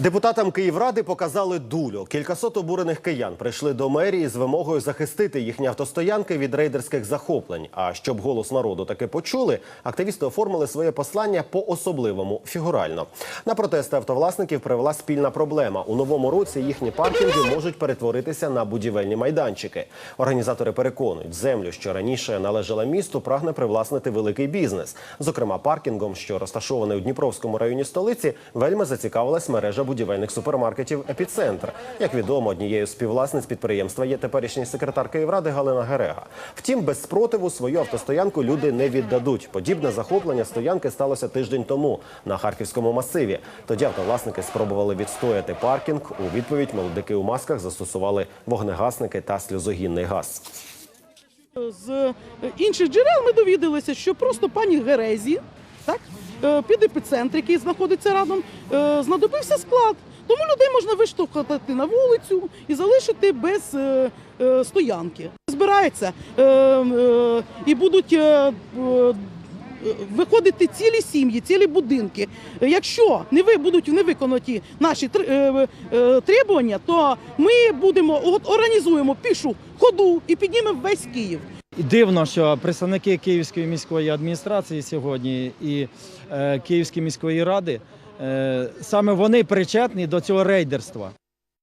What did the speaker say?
Депутатам Київради показали дулю. Кількасот обурених киян прийшли до мерії з вимогою захистити їхні автостоянки від рейдерських захоплень. А щоб голос народу таки почули, активісти оформили своє послання по особливому фігурально. На протести автовласників привела спільна проблема. У новому році їхні паркінги можуть перетворитися на будівельні майданчики. Організатори переконують, землю, що раніше належала місту, прагне привласнити великий бізнес. Зокрема, паркінгом, що розташований у Дніпровському районі столиці, вельми зацікавилась мережа будівельних супермаркетів Епіцентр. Як відомо, однією з співвласниць підприємства є теперішній секретар Київради Галина Герега. Втім, без спротиву свою автостоянку люди не віддадуть. Подібне захоплення стоянки сталося тиждень тому на харківському масиві. Тоді автовласники спробували відстояти паркінг. У відповідь молодики у масках застосували вогнегасники та сльозогінний газ. З інших джерел ми довідалися, що просто пані Герезі, так, під епіцентр, який знаходиться рядом, е, знадобився склад. Тому людей можна виштовхати на вулицю і залишити без е, е, стоянки. Збирається е, е, і будуть. е, е, Виходити цілі сім'ї, цілі будинки. Якщо не ви будуть не виконаті наші тр- е, е, требування, то ми будемо організуємо пішу ходу і піднімемо весь Київ. І дивно, що представники Київської міської адміністрації сьогодні і е, Київської міської ради е, саме вони причетні до цього рейдерства.